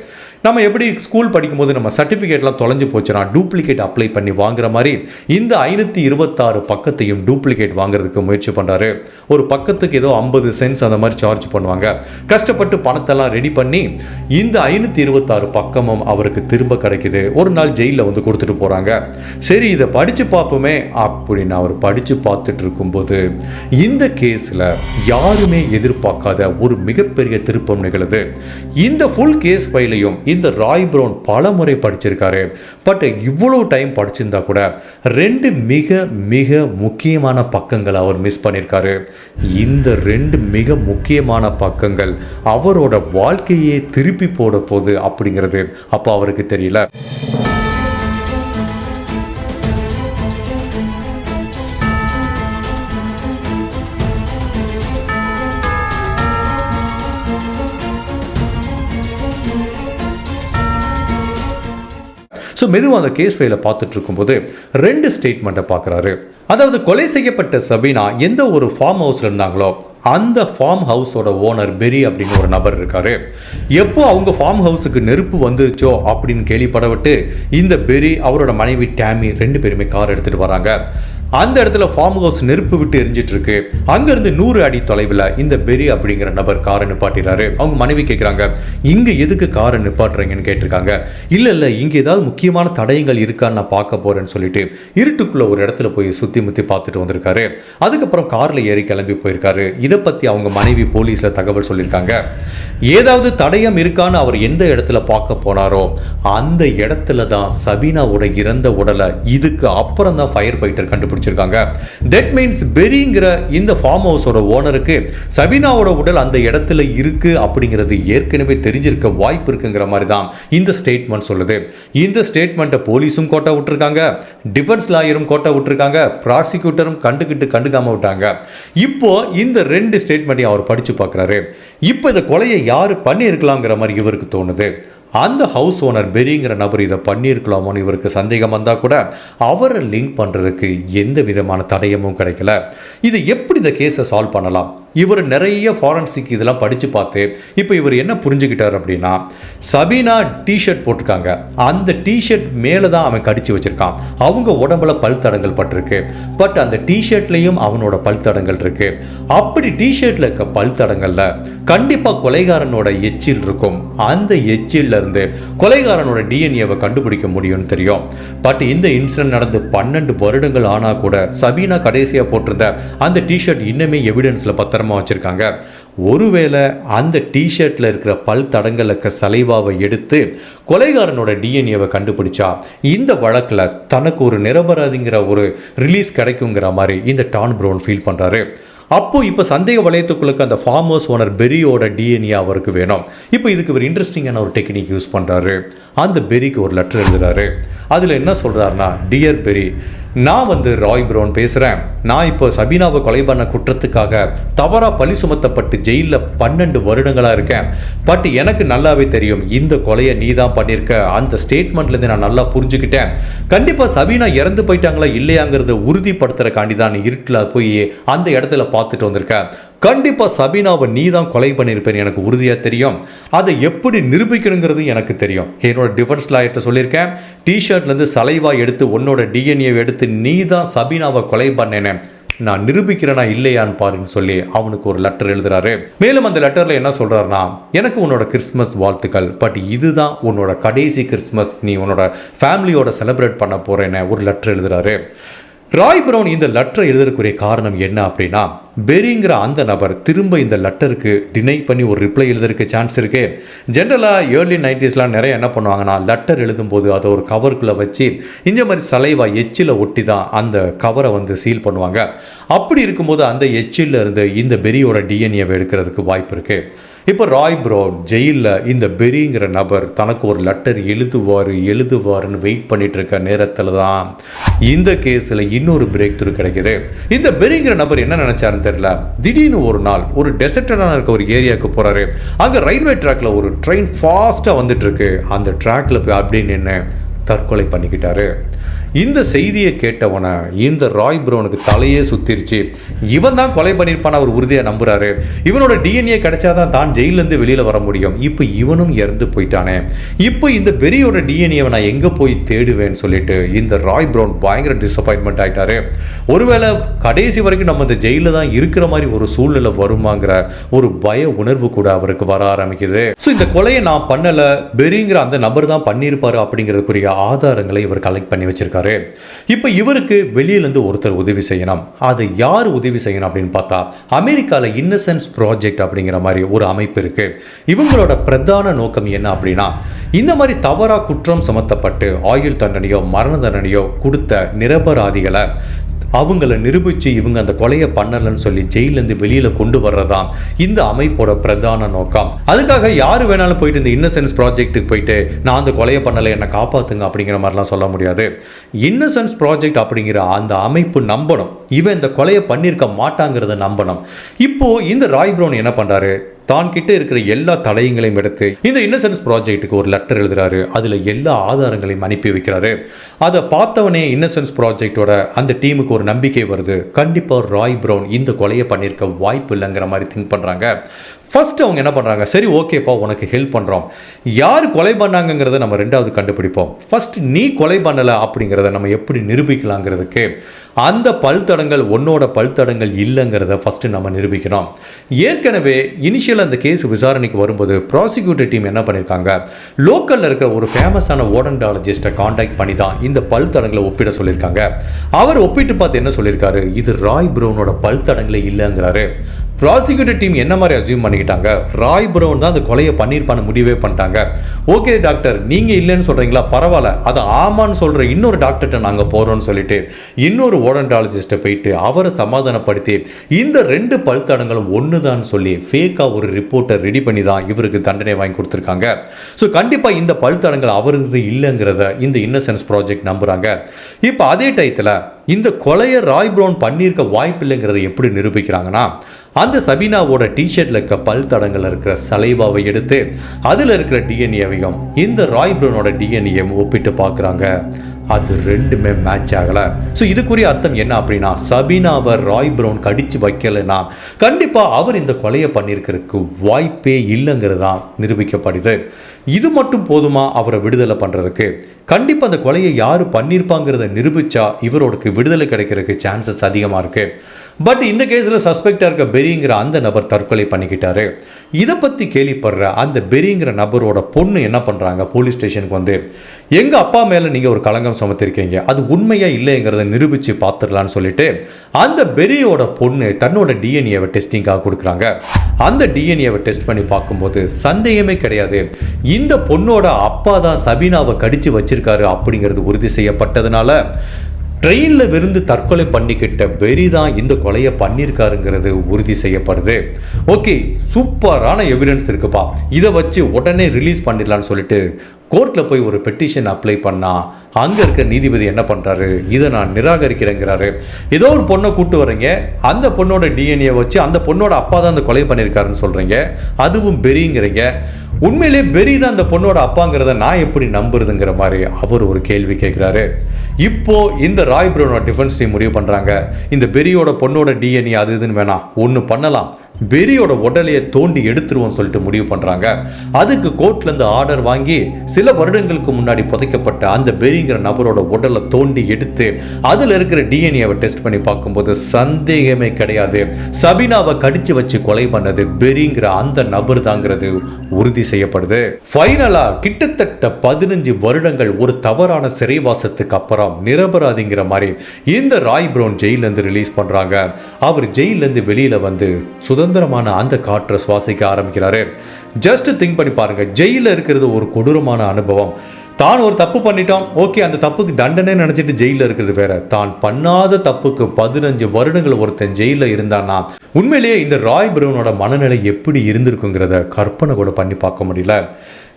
நம்ம எப்படி ஸ்கூல் படிக்கும்போது நம்ம சர்டிஃபிகேட்லாம் தொலைஞ்சு போச்சுன்னா டூப்ளிகேட் அப்ளை பண்ணி வாங்குற மாதிரி இந்த ஐநூற்றி இருபத்தாறு பக்கத்தையும் டூப்ளிகேட் வாங்குறதுக்கு முயற்சி பண்ணுறாரு ஒரு பக்கத்துக்கு ஏதோ ஐம்பது சென்ஸ் அந்த மாதிரி சார்ஜ் பண்ணுவாங்க. கஷ்டப்பட்டு பணத்தெல்லாம் ரெடி பண்ணி இந்த ஐநூற்றி இருபத்தாறு பக்கமும் அவருக்கு திரும்ப கிடைக்குது. ஒரு நாள் ஜெயிலில் வந்து கொடுத்துட்டு போகிறாங்க சரி இதை படித்து பார்ப்போமே அப்படின்னு அவர் படித்து பார்த்துட்டு இருக்கும்போது இந்த கேஸில் யாருமே எதிர்பார்க்காத ஒரு மிகப்பெரிய திருப்பம் நிகழுது. இந்த ஃபுல் கேஸ் ஃபைலையும் இந்த ராய் ப்ரௌன் பல முறை படிச்சிருக்காரு. பட் இவ்வளோ டைம் படிச்சிருந்தா கூட ரெண்டு மிக மிக முக்கியமான பக்கங்களை அவர் மிஸ் பண்ணியிருக்காரு இந்த ரெண்டு மிக முக்கியமான பக்கங்கள் அவரோட வாழ்க்கையே திருப்பி போட போகுது அப்படிங்கிறது அப்போ அவருக்கு தெரியல. ஸோ மெதுவாக அந்த கேஸ் ஃபைலை பார்த்துட்டு இருக்கும்போது ரெண்டு ஸ்டேட்மெண்ட்டை பார்க்குறாரு. அதாவது கொலை செய்யப்பட்ட சபீனா எந்த ஒரு ஃபார்ம் ஹவுஸில் இருந்தாங்களோ அந்த ஃபார்ம் ஹவுஸோட ஓனர் பெரி அப்படின்னு ஒரு நபர் இருக்காரு. எப்போ அவங்க ஃபார்ம் ஹவுஸுக்கு நெருப்பு வந்துருச்சோ அப்படின்னு கேள்விப்படவிட்டு இந்த பெரி அவரோட மனைவி டேமி ரெண்டு பேருமே கார் எடுத்துகிட்டு வராங்க. அந்த இடத்துல ஃபார்ம் ஹவுஸ் நெருப்பு விட்டு எரிஞ்சிட்டு இருக்கு அங்கிருந்து நூறு அடி தொலைவில் இந்த பெரி அப்படிங்கிற நபர் காரை நிப்பாட்டிறாரு. அவங்க மனைவி கேட்குறாங்க இங்கே எதுக்கு காரை நிப்பாட்டுறீங்கன்னு கேட்டிருக்காங்க. இல்லை இல்லை இங்கே ஏதாவது முக்கியமான தடயங்கள் இருக்கான்னு நான் பார்க்க போகிறேன்னு சொல்லிட்டு இருட்டுக்குள்ள ஒரு இடத்துல போய் சுற்றி முத்தி பார்த்துட்டு வந்திருக்காரு. அதுக்கப்புறம் காரில் ஏறி கிளம்பி போயிருக்காரு. இதை பற்றி அவங்க மனைவி போலீஸில் தகவல் சொல்லியிருக்காங்க. ஏதாவது தடயம் இருக்கான்னு அவர் எந்த இடத்துல பார்க்க போனாரோ அந்த இடத்துல தான் சபீனாவோட இறந்த உடலை இதுக்கு அப்புறம் தான் ஃபயர் ஃபைட்டர் கண்டுபிடிச்சிருக்காங்க தட் மீன்ஸ் பெரிங்கிற இந்த ஃபார்ம் ஹவுஸோட ஓனருக்கு சபீனாவோட உடல் அந்த இடத்துல இருக்கு அப்படிங்கிறது ஏற்கனவே தெரிஞ்சிருக்க வாய்ப்பு இருக்குங்கிற மாதிரி தான் இந்த ஸ்டேட்மெண்ட் சொல்லுது. இந்த ஸ்டேட்மெண்ட்டை போலீஸும் கோட்டை விட்டுருக்காங்க. டிஃபென்ஸ் லாயரும் கோட்டை விட்டுருக்காங்க. ப்ராசிக்யூட்டரும் கண்டுக்கிட்டு கண்டுக்காம விட்டாங்க. இப்போ இந்த ரெண்டு ஸ்டேட்மெண்ட்டையும் அவர் படித்து பார்க்குறாரு. இப்போ இந்த கொலையை யார் பண்ணியிருக்கலாங்கிற மாதிரி இவருக்கு தோணுது. அந்த ஹவுஸ் ஓனர் பெரிங்கிற நபர் இதை பண்ணியிருக்கலாமோன்னு இவருக்கு சந்தேகம் வந்தால் கூட அவரை லிங்க் பண்ணுறதுக்கு எந்த விதமான தடயமும் கிடைக்கல. இது எப்படி இந்த கேஸை சால்வ் பண்ணலாம்? இவர் நிறைய ஃபாரன்சிக் இதெல்லாம் படித்து பார்த்து இப்போ இவர் என்ன புரிஞ்சுக்கிட்டார் அப்படின்னா சபீனா டிஷர்ட் போட்டிருக்காங்க. அந்த டிஷர்ட் மேலே தான் அவன் கடிச்சு வச்சிருக்கான். அவங்க உடம்புல பல் தடங்கள் பட்டிருக்கு. பட் அந்த டிஷர்ட்லேயும் அவனோட பல் தடங்கள் இருக்கு. அப்படி டிஷர்ட்டில் இருக்க பல் தடங்கள்ல கண்டிப்பாக கொலைகாரனோட எச்சில் இருக்கும். அந்த எச்சிலிருந்து கொலைகாரனோட டிஎன்ஏவை கண்டுபிடிக்க முடியும்னு தெரியும். பட் இந்த இன்சிடென்ட் நடந்து பன்னெண்டு வருடங்கள் ஆனால் கூட சபீனா கடைசியாக போட்டிருந்த அந்த டிஷர்ட் இன்னுமே எவிடன்ஸில் பத்திரமா வச்சுருக்காங்க. ஒருவேளை அந்த டிஷர்ட்டில் இருக்கிற பல் தடங்கள் இருக்க சலைவாவை எடுத்து கொலைகாரனோட டிஎன்ஏவை கண்டுபிடிச்சா இந்த வழக்கில் தனக்கு ஒரு நிரபராதிங்கிற ஒரு ரிலீஸ் கிடைக்குங்கிற மாதிரி இந்த டான் ப்ரௌன் ஃபீல் பண்ணுறாரு அப்போ இப்போ சந்தேக வளையத்துக்குள்ளுக்கு அந்த ஃபார்மர்ஸ் ஓனர் பெரியோட டிஎன்ஏ அவருக்கு வேணும். இப்போ இதுக்கு ஒரு இன்ட்ரெஸ்டிங்கான ஒரு டெக்னிக் யூஸ் பண்ணுறாரு அந்த பெரிக்கு ஒரு லெட்டர் எழுதுறாரு. அதில் என்ன சொல்கிறாருன்னா டியர் பெரி நான் வந்து ராய் ப்ரௌன் பேசுகிறேன் நான் இப்போ சபீனாவை கொலை பண்ண குற்றத்துக்காக தவறாக பழி சுமத்தப்பட்டு ஜெயிலில் பன்னெண்டு வருடங்களாக இருக்கேன். பட் எனக்கு நல்லாவே தெரியும் இந்த கொலையை நீ தான் பண்ணியிருக்க அந்த ஸ்டேட்மெண்ட்லேருந்து நான் நல்லா புரிஞ்சுக்கிட்டேன். கண்டிப்பாக சபீனா இறந்து போயிட்டாங்களா இல்லையாங்கிறத உறுதிப்படுத்துறக்காண்டி தான் இருட்டில் போய் அந்த இடத்துல பார்த்துட்டு வந்திருக்கேன். கண்டிப்பாக சபீனாவை நீ தான் கொலை பண்ணியிருப்பேன் எனக்கு உறுதியாக தெரியும். அதை எப்படி நிரூபிக்கணுங்கிறது எனக்கு தெரியும். என்னோட டிஃபென்ஸ் லாயர்கிட்ட சொல்லியிருக்கேன். டிஷர்ட்லேருந்து சலைவாக எடுத்து உன்னோட டிஎன்ஏவை எடுத்து நீ தான் சபீனாவை கொலை பண்ணேனே நான் நிரூபிக்கிறேனா இல்லையான்னு பாருன்னு சொல்லி அவனுக்கு ஒரு லெட்டர் எழுதுறாரு. மேலும் அந்த லெட்டரில் என்ன சொல்கிறாருன்னா எனக்கு உன்னோட கிறிஸ்மஸ் வாழ்த்துக்கள் பட் இதுதான் உன்னோட கடைசி கிறிஸ்மஸ் நீ உன்னோட ஃபேமிலியோட செலிப்ரேட் பண்ண போகிறேன்னு ஒரு லெட்டர் எழுதுறாரு. ராய் பிரவுன் இந்த லெட்டரை எழுதக்கூடிய காரணம் என்ன அப்படின்னா பெரிங்கிற அந்த நபர் திரும்ப இந்த லெட்டருக்கு டினை பண்ணி ஒரு ரிப்ளை எழுதுறதுக்கு சான்ஸ் இருக்கு. ஜென்ரலாக ஏர்லி நைன்டிஸ்லாம் நிறைய என்ன பண்ணுவாங்கன்னா லெட்டர் எழுதும்போது அதை ஒரு கவருக்குள்ளே வச்சு இந்த மாதிரி சலைவா எச்சில் ஒட்டி தான் அந்த கவரை வந்து சீல் பண்ணுவாங்க. அப்படி இருக்கும்போது அந்த எச்சில் இருந்து இந்த பெரியோட டிஎன்ஏவை எடுக்கிறதுக்கு வாய்ப்பு இருக்குது இப்போ ராய் ப்ரோ ஜெயிலில் இந்த பெரிங்கிற நபர் தனக்கு ஒரு லெட்டர் எழுதுவார் எழுதுவாருன்னு வெயிட் பண்ணிட்டு இருக்க நேரத்தில் தான் இந்த கேஸில் இன்னொரு பிரேக் த்ரூ கிடைக்குது. இந்த பெரிங்கிற நபர் என்ன நினச்சாருன்னு தெரியல. திடீர்னு ஒரு நாள் ஒரு டெசர்டடான இருக்க ஒரு ஏரியாவுக்கு போகிறாரு அங்கே ரயில்வே ட்ராக்ல ஒரு ட்ரெயின் ஃபாஸ்ட்டாக வந்துட்டு இருக்கு அந்த ட்ராக்ல போய் அப்படியே நின்று தற்கொலை பண்ணிக்கிட்டாரு. இந்த செய்தியை கேட்டவன இந்த ராய் ப்ரௌனுக்கு தலையே சுத்திருச்சு. இவன் தான் கொலை பண்ணியிருப்பான் அவர் உறுதியாக நம்புறாரு. இவனோட டிஎன்ஏ கிடைச்சாதான் தான் ஜெயிலேருந்து வெளியில் வர முடியும். இப்போ இவனும் இறந்து போயிட்டானே. இப்போ இந்த பெரியோட டிஎன்ஏவை நான் எங்கே போய் தேடுவேன்னு சொல்லிட்டு இந்த ராய் ப்ரௌன் பயங்கர டிசப்பாயின்மெண்ட் ஆகிட்டாரு ஒருவேளை கடைசி வரைக்கும் நம்ம இந்த ஜெயிலில் தான் இருக்கிற மாதிரி ஒரு சூழ்நிலை வருமாங்கிற ஒரு பய உணர்வு கூட அவருக்கு வர ஆரம்பிக்குது. ஸோ இந்த கொலையை நான் பண்ணலை பெரிங்கிற அந்த நபர் தான் பண்ணியிருப்பாரு அப்படிங்கிறதுக்குரிய ஆதாரங்களை இவர் கலெக்ட் பண்ணி வச்சிருக்காரு. இப்போ இவருக்கு வெளியிலேருந்து ஒருத்தர் உதவி செய்யணும். அது யார் உதவி செய்யணும் அப்படின்னு பார்த்தா அமெரிக்காவில் இன்னசென்ஸ் ப்ராஜெக்ட் அப்படிங்கிற மாதிரி ஒரு அமைப்பு இருக்கு. இவங்களோட பிரதான நோக்கம் என்ன அப்படின்னா இந்த மாதிரி தவறாக குற்றம் சுமத்தப்பட்டு ஆயுள் தண்டனையோ மரண தண்டனையோ கொடுத்த நிரபராதிகளை அவங்கள நிரூபித்து இவங்க அந்த கொலையை பண்ணலன்னு சொல்லி ஜெயிலேருந்து வெளியில் கொண்டு வர்றதான் இந்த அமைப்போட பிரதான நோக்கம். அதுக்காக யார் வேணாலும் போயிட்டு இந்த இன்னசென்ஸ் ப்ராஜெக்ட்டுக்கு போயிட்டு நான் அந்த கொலையை பண்ணலை என்னை காப்பாற்றுங்க அப்படிங்கிற மாதிரிலாம் சொல்ல முடியாது. இன்னசென்ஸ் ப்ராஜெக்ட் அப்படிங்கிற அந்த அமைப்பு நம்பணும். இவன் இந்த கொலையை பண்ணியிருக்க மாட்டாங்கிறத நம்பணும். இப்போது இந்த ராய் ப்ரௌன் என்ன பண்ணுறாரு தான் கிட்ட இருக்கிற எல்லா தடயங்களையும் எடுத்து இந்த இன்னசென்ஸ் ப்ராஜெக்ட்டுக்கு ஒரு லெட்டர் எழுதுறாரு. அதில் எல்லா ஆதாரங்களையும் அனுப்பி வைக்கிறாரு. அதை பார்த்தவனே இன்னசென்ஸ் ப்ராஜெக்டோட அந்த டீமுக்கு ஒரு நம்பிக்கை வருது. கண்டிப்பாக ராய் ப்ரௌன் இந்த கொலையை பண்ணியிருக்க வாய்ப்பு இல்லைங்கிற மாதிரி திங்க் பண்ணுறாங்க ஃபஸ்ட்டு அவங்க என்ன பண்ணுறாங்க சரி ஓகேப்பா உனக்கு ஹெல்ப் பண்ணுறோம் யார் கொலை பண்ணாங்கங்கிறத நம்ம ரெண்டாவது கண்டுபிடிப்போம். ஃபர்ஸ்ட் நீ கொலை பண்ணலை அப்படிங்கிறத நம்ம எப்படி நிரூபிக்கலாங்கிறதுக்கு அந்த பல்தடங்கள் உன்னோட பல்தடங்கள் இல்லைங்கிறத ஃபஸ்ட்டு நம்ம நிரூபிக்கணும். ஏற்கனவே இனிஷியல் அந்த கேஸ் விசாரணைக்கு வரும்போது ப்ராசிக்யூட்டர் டீம் என்ன பண்ணியிருக்காங்க லோக்கலில் இருக்கிற ஒரு ஃபேமஸான ஓடன்டாலஜிஸ்ட்டை காண்டாக்ட் பண்ணி தான் இந்த பல்தடங்களை ஒப்பிட சொல்லியிருக்காங்க அவர் ஒப்பிட்டு பார்த்து என்ன சொல்லியிருக்காரு இது ராய் ப்ரௌனோட பல்தடங்களே இல்லைங்கிறாரு. ப்ராசிக்யூட்டர் டீம் என்ன மாதிரி அசியூம் பண்ணிக்கிட்டாங்க? ராய் பிரவுன் தான் அந்த கொலையை பண்ணியிருப்பான்னு முடிவே பண்ணிட்டாங்க. ஓகே டாக்டர் நீங்கள் இல்லைன்னு சொல்கிறீங்களா பரவாயில்ல. அது ஆமான்னு சொல்கிற இன்னொரு டாக்டர்கிட்ட நாங்கள் போகிறோம்னு சொல்லிட்டு இன்னொரு ஓடன்டாலஜிஸ்ட்டை போயிட்டு அவரை சமாதானப்படுத்தி இந்த ரெண்டு பழுத்தடங்களும் ஒன்று தான் சொல்லி ஃபேக்காக ஒரு ரிப்போர்ட்டை ரெடி பண்ணி தான் இவருக்கு தண்டனை வாங்கி கொடுத்துருக்காங்க. ஸோ கண்டிப்பாக இந்த பழுத்தடங்கள் அவரது இல்லைங்கிறத இந்த இன்னசென்ஸ் ப்ராஜெக்ட் நம்புகிறாங்க இப்போ அதே டயத்தில் இந்த கொலையை ராய் ப்ரௌன் பண்ணியிருக்க வாய்ப்பில்லைங்கிறத எப்படி நிரூபிக்கிறாங்கன்னா அந்த சபீனாவோட டிஷர்ட்டில் இருக்க பல் தடங்களில் இருக்கிற சலைவாவை எடுத்து அதில் இருக்கிற டிஎன்ஏவையும் இந்த ராய் ப்ரௌனோட டிஎன்ஏயும் ஒப்பிட்டு பார்க்குறாங்க. அது ரெண்டுமே மேட்ச் ஆகலை. ஸோ இதுக்குரிய அர்த்தம் என்ன அப்படின்னா சபினாவை ராய் ப்ரௌன் கடித்து வைக்கலைன்னா கண்டிப்பாக அவர் இந்த கொலையை பண்ணியிருக்கிறதுக்கு வாய்ப்பே இல்லைங்கிறது தான் நிரூபிக்கப்படுது. இது மட்டும் போதுமா அவரை விடுதலை பண்ணுறதுக்கு கண்டிப்பாக அந்த கொலையை யார் பண்ணியிருப்பாங்கிறத நிரூபிச்சா இவரோடக்கு விடுதலை கிடைக்கிறதுக்கு சான்சஸ் அதிகமாக இருக்குது பட் இந்த கேஸில் சஸ்பெக்டாக இருக்க பெரிங்கிற அந்த நபர் தற்கொலை பண்ணிக்கிட்டாரு. இதை பற்றி கேள்விப்படுற அந்த பெரிங்கிற நபரோட பொண்ணு என்ன பண்ணுறாங்க போலீஸ் ஸ்டேஷனுக்கு வந்து எங்கள் அப்பா மேலே நீங்கள் ஒரு களங்கம் சுமத்திருக்கீங்க. அது உண்மையாக இல்லைங்கிறத நிரூபித்து பார்த்துடலான்னு சொல்லிட்டு அந்த பெரியோட பொண்ணு தன்னோட டிஎன்ஏவை டெஸ்டிங்காக கொடுக்குறாங்க. அந்த டிஎன்ஏவை டெஸ்ட் பண்ணி பார்க்கும்போது சந்தேகமே கிடையாது. இந்த பொண்ணோட அப்பா தான் சபீனாவை கடித்து வச்சிருக்காரு அப்படிங்கிறது உறுதி செய்யப்பட்டதுனால ட்ரெயினில் விருந்து தற்கொலை பண்ணிக்கிட்ட வெறி தான் இந்த கொலையை பண்ணியிருக்காருங்கிறது உறுதி செய்யப்படுது. ஓகே சூப்பரான எவிடன்ஸ் இருக்குப்பா. இதை வச்சு உடனே ரிலீஸ் பண்ணிடலான்னு சொல்லிட்டு கோர்ட்டில் போய் ஒரு பெட்டிஷன் அப்ளை பண்ணால் அங்கே இருக்க நீதிபதி என்ன பண்ணுறாரு இதை நான் நிராகரிக்கிறேங்கிறாரு. ஏதோ ஒரு பொண்ணை கூட்டு வரீங்க அந்த பொண்ணோட டிஎன்ஏ வச்சு அந்த பொண்ணோட அப்பா தான் அந்த கொலை பண்ணியிருக்காருன்னு சொல்கிறீங்க அதுவும் பெரிங்கிறீங்க. உண்மையிலே பெரி தான் அந்த பொண்ணோட அப்பாங்கிறத நான் எப்படி நம்புறதுங்கிற மாதிரி அவர் ஒரு கேள்வி கேட்குறாரு. இப்போ இந்த ராய் ப்ரௌனோட டிஃபென்ஸ் டீம் முடிவு பண்ணுறாங்க இந்த பெரியோட பொண்ணோட டிஎன்ஏ அது இதுன்னு வேணாம் ஒன்று பண்ணலாம். பெரியோட உடலையை தோண்டி எடுத்துருவோம் சொல்லிட்டு முடிவு பண்ணுறாங்க அதுக்கு கோர்ட்லேருந்து ஆர்டர் வாங்கி சில வருடங்களுக்கு முன்னாடி புதைக்கப்பட்ட அந்த பெரிங்கிற நபரோட உடலை தோண்டி எடுத்து அதில் இருக்கிற டிஎன்ஏவை டெஸ்ட் பண்ணி பார்க்கும்போது சந்தேகமே கிடையாது. சபினாவை கடிச்சு வச்சு கொலை பண்ணது பெரிங்கிற அந்த நபர் தாங்கிறது உறுதி செய்யப்படுது. ஃபைனலா கிட்டத்தட்ட பதினஞ்சு வருடங்கள் ஒரு தவறான சிறைவாசத்துக்கு அப்புறம் நிரபராதிங்கிற மாதிரி இந்த ராய் ப்ரௌன் ஜெயிலேருந்து ரிலீஸ் பண்றாங்க. அவர் ஜெயிலேருந்து வெளியில வந்து சுதந்திரமான அந்த காற்றை சுவாசிக்க ஆரம்பிக்கிறாரு. ஜஸ்ட் திங்க் பண்ணி பாருங்க. ஜெயிலில் இருக்கிறது ஒரு கொடூரமான அனுபவம். தான் ஒரு தப்பு பண்ணிட்டோம். ஓகே அந்த தப்புக்கு தண்டனை நினச்சிட்டு ஜெயிலில் இருக்கிறது வேற. தான் பண்ணாத தப்புக்கு பதினஞ்சு வருடங்கள் ஒருத்தன் ஜெயிலில் இருந்தான்னா உண்மையிலேயே இந்த ராய் பிரவுனோட மனநிலை எப்படி இருந்திருக்குங்கிறத கற்பனை கூட பண்ணி பார்க்க முடியல.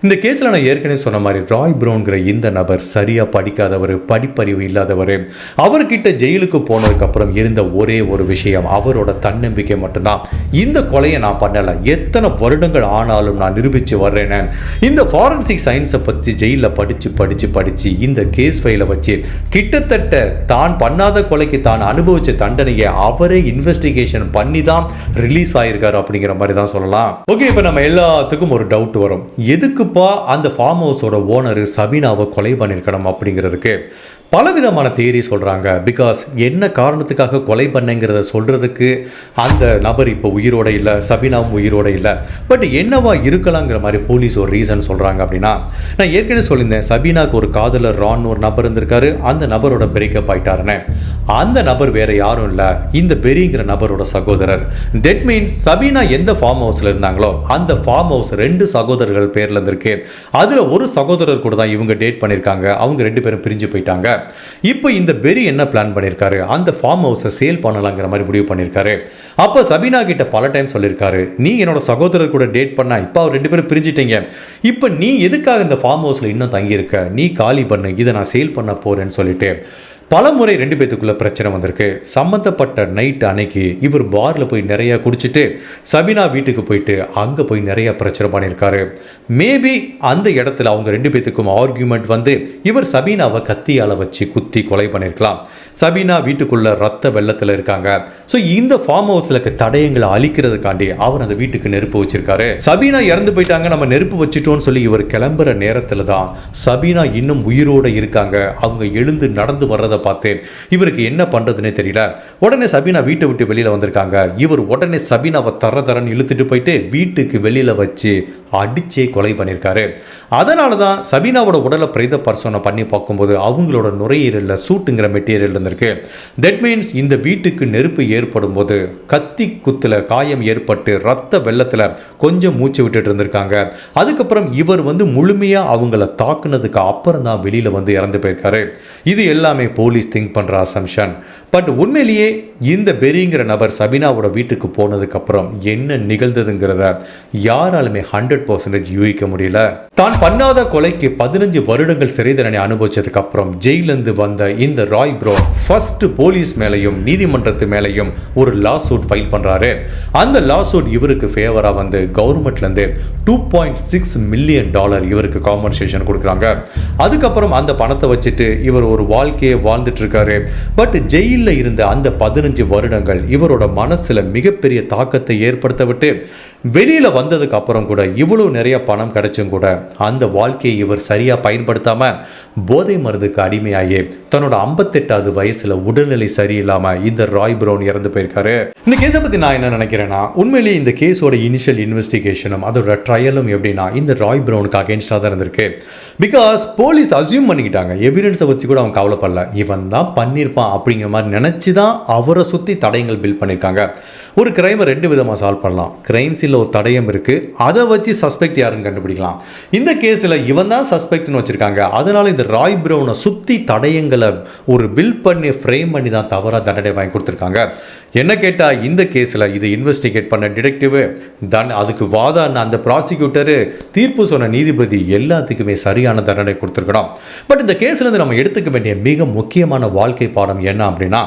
இந்த கேஸில் நான் ஏற்கனவே சொன்ன மாதிரி ராய் ப்ரௌன்கிற இந்த நபர் சரியாக படிக்காதவர் படிப்பறிவு இல்லாதவர் அவர்கிட்ட ஜெயிலுக்கு போனதுக்கப்புறம் இருந்த ஒரே ஒரு விஷயம் அவரோட தன்னம்பிக்கை மட்டும்தான். இந்த கொலையை நான் பண்ணலை. எத்தனை வருடங்கள் ஆனாலும் நான் நிரூபித்து வர்றேன்னு இந்த ஃபாரன்சிக் சயின்ஸை பற்றி ஜெயிலில் படித்து படித்து படித்து இந்த கேஸ் ஃபைலை வச்சு கிட்டத்தட்ட தான் பண்ணாத கொலைக்கு தான் அனுபவித்த தண்டனையை அவரே இன்வெஸ்டிகேஷன் பண்ணி தான் ரிலீஸ் ஆகியிருக்காரு அப்படிங்கிற மாதிரி தான் சொல்லலாம். ஓகே இப்போ நம்ம எல்லாத்துக்கும் ஒரு டவுட் வரும். கண்டிப்பாக அந்த ஃபார்ம் ஹவுஸோட ஓனர் சபீனாவை கொலை பண்ணியிருக்கணும் அப்படிங்கிறதுக்கு பலவிதமான தேரி சொல்கிறாங்க பிகாஸ் என்ன காரணத்துக்காக கொலை பண்ணேங்கிறத சொல்கிறதுக்கு அந்த நபர் இப்போ உயிரோட இல்லை சபினாவும் உயிரோட இல்லை. பட் என்னவா இருக்கலாங்கிற மாதிரி போலீஸ் ஒரு ரீசன் சொல்கிறாங்க அப்படின்னா நான் ஏற்கனவே சொல்லியிருந்தேன் சபீனாக்கு ஒரு காதலர் ரான் ஒரு நபர் இருந்திருக்காரு. அந்த நபரோட பிரேக்கப் ஆகிட்டாருன்னு அந்த நபர் வேற யாரும் இல்லை. இந்த பெரிங்கிற நபரோட சகோதரர். தட் மீன்ஸ் சபீனா எந்த ஃபார்ம் ஹவுஸில் இருந்தாங்களோ அந்த ஃபார்ம் ஹவுஸ் ரெண்டு சகோதரர்கள் பேரில் இருந்திருக்கு. அதில் ஒரு சகோதரர் கூட தான் இவங்க டேட் பண்ணியிருக்காங்க அவங்க ரெண்டு பேரும் பிரிஞ்சு போயிட்டாங்க. இப்போ இந்த பெரி என்ன பிளான் பண்ணியிருக்காரு அந்த ஃபார்ம் ஹவுஸை சேல் பண்ணலாங்கிற மாதிரி முடிவு பண்ணியிருக்காரு அப்போ சபீனா கிட்ட பல டைம் சொல்லியிருக்காரு நீ என்னோட சகோதரர் கூட டேட் பண்ணால் இப்போ அவர் ரெண்டு பேரும் பிரிஞ்சிட்டீங்க. இப்போ நீ எதுக்காக இந்த ஃபார்ம் ஹவுஸில் இன்னும் தங்கியிருக்க? நீ காலி பண்ணு. இதை நான் சேல் பண்ண போகிறேன்னு சொல்லிட்டு. பல முறை ரெண்டு பேத்துக்குள்ள பிரச்சனை வந்திருக்கு. சம்மந்தப்பட்ட நைட் அன்னைக்கு இவர் பாரில் போய் நிறைய குடிச்சிட்டு சபினா வீட்டுக்கு போயிட்டு அங்கே போய் நிறைய பிரச்சனை பண்ணியிருக்காரு. மேபி அந்த இடத்துல அவங்க ரெண்டு பேத்துக்கும் ஆர்கியூமெண்ட் வந்து இவர் சபீனாவை கத்தியால் வச்சு குத்தி கொலை பண்ணியிருக்கலாம். சபீனா வீட்டுக்குள்ளே ரத்த வெள்ளத்தில் இருக்காங்க. ஸோ இந்த ஃபார்ம் ஹவுஸில் இருக்க தடயங்களை அழிக்கிறதுக்காண்டி அவர் அந்த வீட்டுக்கு நெருப்பு வச்சிருக்காரு. சபீனா இறந்து போயிட்டாங்க நம்ம நெருப்பு வச்சுட்டோம்னு சொல்லி இவர் கிளம்புற நேரத்தில் தான் சபீனா இன்னும் உயிரோட இருக்காங்க. அவங்க எழுந்து நடந்து வர்றதை அதை பார்த்தேன். இவருக்கு என்ன பண்ணுறதுனே தெரியல. உடனே சபீனா வீட்டை விட்டு வெளியில் வந்திருக்காங்க. இவர் உடனே சபீனாவை தர தரன்னு இழுத்துட்டு போயிட்டு வீட்டுக்கு வெளியில் வச்சு அடிச்சே கொலை பண்ணியிருக்காரு. அதனால தான் சபீனாவோட உடலை பிரேத பரிசோதனை பண்ணி பார்க்கும்போது அவங்களோட நுரையீரலில் சூட்டுங்கிற மெட்டீரியல் இருந்திருக்கு. தட் மீன்ஸ் இந்த வீட்டுக்கு நெருப்பு ஏற்படும் போது கத்தி குத்தில் காயம் ஏற்பட்டு ரத்த வெள்ளத்தில் கொஞ்சம் மூச்சு விட்டுட்டு இருந்திருக்காங்க. அதுக்கப்புறம் இவர் வந்து முழுமையாக அவங்கள தாக்குனதுக்கு அப்புறம் தான் வெளியில் வந்து இறந்து போயிருக்காரு. இது எல்லாமே போலீஸ் போலீஸ் திங்க் பண்ணுற அசம்ஷன். பட் உண்மையிலேயே இந்த பெரிங்கிற நபர் சபினாவோட வீட்டுக்கு போனதுக்கப்புறம் என்ன நிகழ்ந்ததுங்கிறத யாராலுமே ஹண்ட்ரட் பர்சன்டேஜ் யூகிக்க முடியல. தான் பண்ணாத கொலைக்கு பதினஞ்சு வருடங்கள் சிறை தண்டனை அனுபவிச்சதுக்கப்புறம் ஜெயிலிருந்து வந்த இந்த ராய் ப்ரோ ஃபர்ஸ்ட் போலீஸ் மேலையும் நீதிமன்றத்து மேலையும் ஒரு லா சூட் ஃபைல் பண்ணுறாரு அந்த லா சூட் இவருக்கு ஃபேவராக வந்து கவர்மெண்ட்லேருந்து two point six million dollar இவருக்கு காம்பன்சேஷன் கொடுக்குறாங்க. அதுக்கப்புறம் அந்த பணத்தை வச்சுட்டு இவர் ஒரு வாழ்க்கையை வாழ்ந்துட்டு இருக்காரு பட் ஜெயிலில் இருந்த அந்த பதினஞ்சு வருடங்கள் இவரோட மனசுல மிகப்பெரிய தாக்கத்தை ஏற்படுத்த விட்டு வெளியில வந்ததுக்கு அப்புறம் கூட இவ்வளவு நிறைய பணம் கிடைச்சும் கூட அந்த வாழ்க்கையை இவர் சரியா பயன்படுத்தாம போதை மருந்துக்கு அடிமையாகி தன்னோட ஐம்பத்தெட்டாவது வயசுல உடல்நிலை சரியில்லாம இந்த ராய் பிரவுன் இறந்து போயிருக்காரு. இந்த கேஸை பத்தி நான் என்ன நினைக்கிறேன்னா உண்மையிலேயே இந்த கேஸோட இனிஷியல் இன்வெஸ்டிகேஷனும் அதோட ட்ரையலும் எப்படின்னா இந்த ராய் பிரவுனுக்கு அகேன்ஸ்டாக தான் இருந்திருக்கு. பிகாஸ் போலீஸ் அசியூம் பண்ணிக்கிட்டாங்க. எவிடன்ஸை வச்சு கூட அவங்க கவலைப்படல. இவன் தான் பண்ணியிருப்பான் அப்படிங்கிற மாதிரி நினச்சி தான் அவரை சுற்றி தடயங்கள் பில்ட் பண்ணியிருக்காங்க ஒரு கிரைமை ரெண்டு விதமாக சால்வ் பண்ணலாம். கிரைம் சீனில் ஒரு தடயம் இருக்குது அதை வச்சு சஸ்பெக்ட் யாருன்னு கண்டுபிடிக்கலாம். இந்த கேஸில் இவன் தான் சஸ்பெக்ட்னு வச்சுருக்காங்க. அதனால இந்த ராய் ப்ரௌனை சுற்றி தடயங்களை ஒரு பில்ட் பண்ணி ஃப்ரேம் பண்ணி தான் தவறாக தண்டனை வாங்கி கொடுத்துருக்காங்க. என்ன கேட்டால் இந்த கேஸில் இது இன்வெஸ்டிகேட் பண்ண டிடெக்டிவு தன் அதுக்கு வாதான அந்த ப்ராசிக்யூட்டரு தீர்ப்பு சொன்ன நீதிபதி எல்லாத்துக்குமே சரியான தண்டனை கொடுத்துருக்கணும். பட் இந்த கேஸ்லேருந்து நம்ம எடுத்துக்க வேண்டிய மிக முக்கிய முக்கியமான வாழ்க்கை பாடம் என்ன அப்படின்னா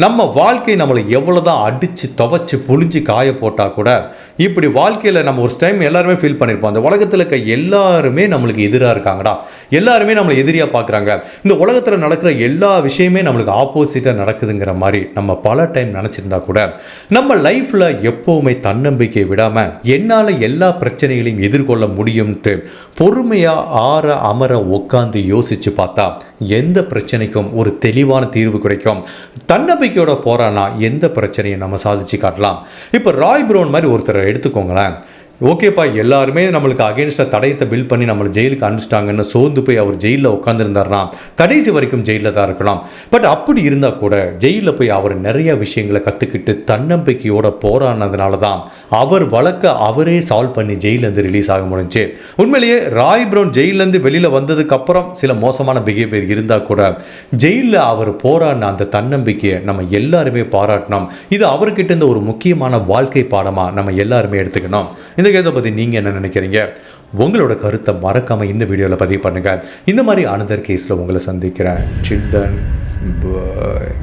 நம்ம வாழ்க்கை நம்மளை எவ்வளோ தான் அடித்து துவச்சி புழிஞ்சு காய போட்டால் கூட இப்படி வாழ்க்கையில் நம்ம ஒரு டைம் எல்லாருமே ஃபீல் பண்ணியிருப்போம் அந்த உலகத்தில் இருக்க எல்லாருமே நம்மளுக்கு எதிராக இருக்காங்கடா. எல்லாருமே நம்மளை எதிரியாக பார்க்குறாங்க இந்த உலகத்தில் நடக்கிற எல்லா விஷயமே நம்மளுக்கு ஆப்போசிட்டாக நடக்குதுங்கிற மாதிரி நம்ம பல டைம் நினச்சிருந்தா கூட நம்ம லைஃப்பில் எப்போவுமே தன்னம்பிக்கை விடாமல் என்னால் எல்லா பிரச்சனைகளையும் எதிர்கொள்ள முடியும்ட்டு பொறுமையாக ஆற அமர உட்காந்து யோசித்து பார்த்தா எந்த பிரச்சனைக்கும் ஒரு தெளிவான தீர்வு கிடைக்கும். தன்னம்பிக்கை தன்னம்பிக்கையோட போறானா எந்த பிரச்சனையும் நம்ம சாதிச்சு காட்டலாம். இப்போ ராய் ப்ரௌன் மாதிரி ஒருத்தரை எடுத்துக்கோங்களேன். ஓகேப்பா எல்லாருமே நம்மளுக்கு அகேன்ஸ்டாக தடயத்தை பில் பண்ணி நம்மளை ஜெயிலுக்கு அனுப்பிச்சிட்டாங்கன்னு சோர்ந்து போய் அவர் ஜெயிலில் உட்காந்துருந்தாருனா கடைசி வரைக்கும் ஜெயிலில் தான் இருக்கலாம். பட் அப்படி இருந்தால் கூட ஜெயிலில் போய் அவர் நிறைய விஷயங்களை கற்றுக்கிட்டு தன்னம்பிக்கையோட போராடினதுனால தான் அவர் வழக்க அவரே சால்வ் பண்ணி ஜெயிலேருந்து ரிலீஸ் ஆக முடிஞ்சு. உண்மையிலேயே ராய் ப்ரௌன் ஜெயிலேருந்து வெளியில் வந்ததுக்கப்புறம் சில மோசமான பிஹேவியர் இருந்தால் கூட ஜெயிலில் அவர் போராடின அந்த தன்னம்பிக்கையை நம்ம எல்லாருமே பாராட்டினோம் இது அவர்கிட்ட இருந்த ஒரு முக்கியமான வாழ்க்கை பாடமாக நம்ம எல்லாருமே எடுத்துக்கணும். இந்த கேஸை பற்றி நீங்கள் என்ன நினைக்கிறீங்க? உங்களோட கருத்தை மறக்காமல் இந்த வீடியோவில் பதிவு பண்ணுங்கள் இந்த மாதிரி அனதர் கேஸில் உங்களை சந்திக்கிறேன். சில்ட்ரன் பாய்